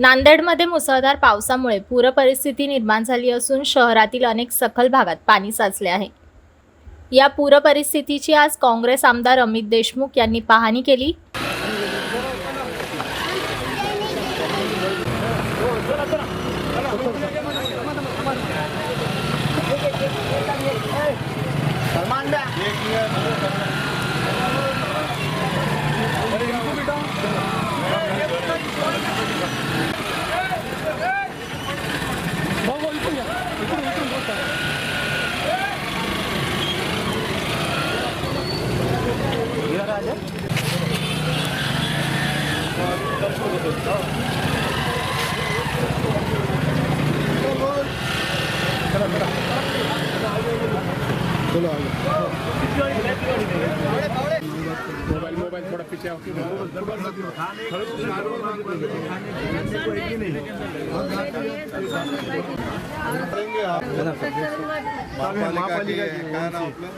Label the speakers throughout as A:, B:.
A: नांदेडमध्ये मुसळधार पावसामुळे पूरपरिस्थिती निर्माण झाली असून शहरातील अनेक सखल भागात पाणी साचले आहे. या पूरपरिस्थितीची आज काँग्रेस आमदार अमित देशमुख यांनी पाहणी केली.
B: मोबाइल मोबाइल थोड़ा पीछे आओ
C: महापालिका. काय नाव आपलं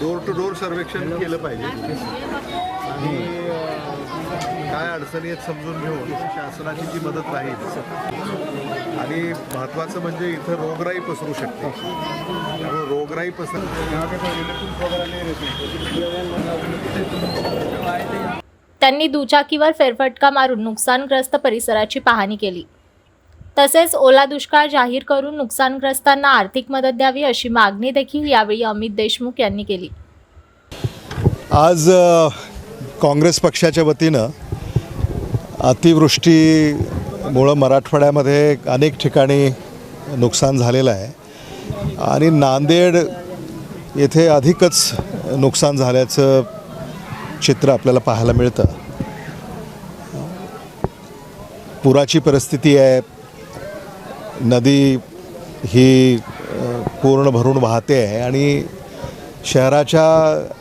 C: डोर टू डोर सर्वेक्षण केलं पाहिजे. आणि काय अडचणी आहेत समजून घेऊन शासनाची जी मदत राहील आणि महत्त्वाचं म्हणजे इथं रोगराई पसरू शकते. त्यामुळे रोगराई पसर
A: त्यांनी दुचाकीवर फेरफटका मारून नुकसानग्रस्त परिसराची पाहणी केली. तसेच ओला दुष्काळ जाहीर करून नुकसानग्रस्तांना आर्थिक मदत द्यावी अशी मागणी देखील यावेळी अमित देशमुख यांनी केली.
D: आज काँग्रेस पक्षाच्या वतीनं अतिवृष्टीमुळं मराठवाड्यामध्ये अनेक ठिकाणी नुकसान झालेलं आहे. आणि नांदेड येथे अधिकच नुकसान झाल्याचं चित्र आपल्याला पाहायला मिळतं. पुराची परिस्थिती आहे. नदी ही पूर्ण भरून वाहते आहे आणि शहराच्या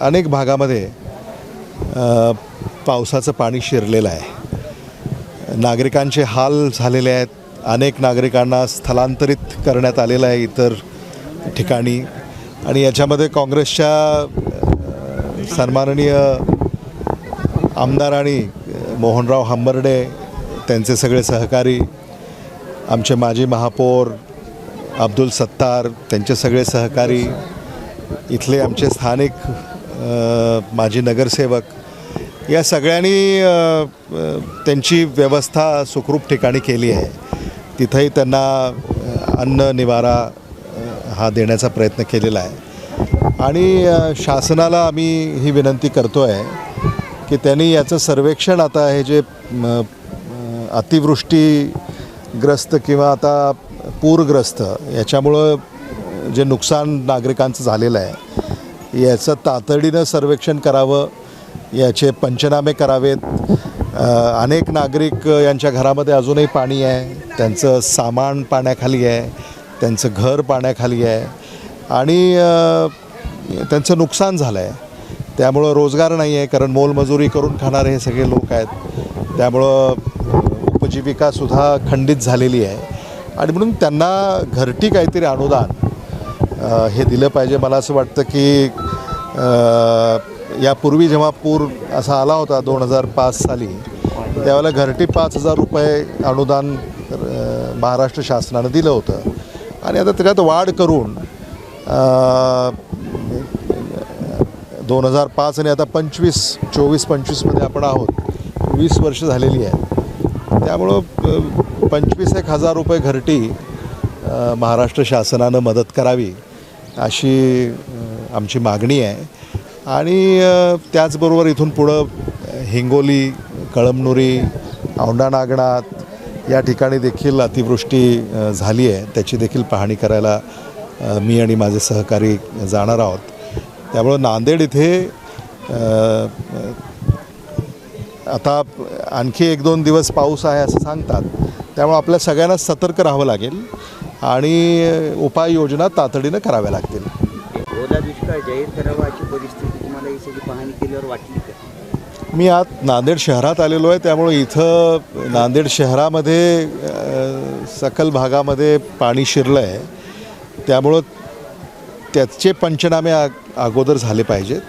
D: अनेक भागामध्ये पावसाचं पाणी शिरलेलं आहे. नागरिकांचे हाल झालेले आहेत. अनेक नागरिकांना स्थलांतरित करण्यात आलेलं आहे इतर ठिकाणी. आणि याच्यामध्ये काँग्रेसच्या सन्माननीय आमदार आणि मोहनराव हंबर्डे त्यांचे सगळे सहकारी आमचे माजी महापौर अब्दुल सत्तार त्यांचे सगळे सहकारी इथले आमचे स्थानिक माजी नगरसेवक या सगळ्यांनी त्यांची व्यवस्था सुखरूप ठिकाणी केली आहे. तिथंही त्यांना अन्न निवारा हा देण्याचा प्रयत्न केलेला आहे. आणि शासनाला आम्ही ही विनंती करतो आहे की त्यांनी याचं सर्वेक्षण आता हे जे अतिवृष्टी ग्रस्त किंवा आता पूरग्रस्त याच्यामुळं जे नुकसान नागरिकांचं झालेलं आहे याचं तातडीनं सर्वेक्षण करावं याचे पंचनामे करावेत. अनेक नागरिक यांच्या घरामध्ये अजूनही पाणी आहे त्यांचं सामान पाण्याखाली आहे त्यांचं घर पाण्याखाली आहे आणि त्यांचं नुकसान झालं आहे त्यामुळं रोजगार नाही आहे कारण मोलमजुरी करून खाणारे हे सगळे लोक आहेत. त्यामुळं उपजीविकासुद्धा खंडित झालेली आहे. आणि म्हणून त्यांना घरटी काहीतरी अनुदान हे दिलं पाहिजे. मला असं वाटतं की यापूर्वी जेव्हा पूर असा आला होता दोन हजार पाच साली त्यावेळेला घरटी पाच हजार रुपये अनुदान महाराष्ट्र शासनानं दिलं होतं. आणि आता त्याच्यात वाढ करून दोन हजार पाच आणि आता पंचवीस चोवीस पंचवीसमध्ये आपण आहोत. वीस वर्ष झालेली आहे. त्यामुळं पंचवीस एक हजार रुपये घरटी महाराष्ट्र शासनानं मदत करावी अशी आमची मागणी आहे. आणि त्याचबरोबर इथून पुढं हिंगोली कळमनुरी औंढा नागनाथ या ठिकाणी देखील अतिवृष्टी झाली आहे. त्याची देखील पाहणी करायला मी आणि माझे सहकारी जाणार आहोत. त्यामुळं नांदेड इथे आता आणखी एक दोन दिवस पाऊस आहे असं सांगतात. त्यामुळे आपल्या सगळ्यांना सतर्क राहावं लागेल आणि उपाययोजना तातडीनं कराव्या लागतील.
E: ओला दुष्काळ जाहीर करावा अशी परिस्थिती तुम्हाला ही सगळी पाहणी केल्यावर वाटली का?
D: मी आत नांदेड शहरात आलेलो आहे त्यामुळे इथं नांदेड शहरामध्ये सकल भागामध्ये पाणी शिरलं आहे त्यामुळं त्याचे पंचनामे अगोदर झाले पाहिजेत.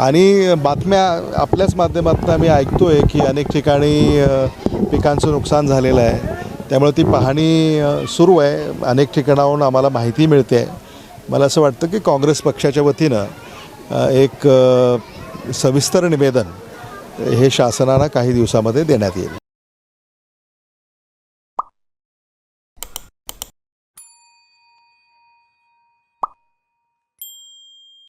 D: आणि बातम्या आपल्याच माध्यमातून आम्ही ऐकतो आहे की अनेक ठिकाणी पिकांचं नुकसान झालेलं आहे. त्यामुळे ती पाहणी सुरू आहे. अनेक ठिकाणाहून आम्हाला माहिती मिळते. आहे मला असं वाटतं की काँग्रेस पक्षाच्या वतीनं एक सविस्तर निवेदन हे शासनाला काही दिवसामध्ये देण्यात येईल.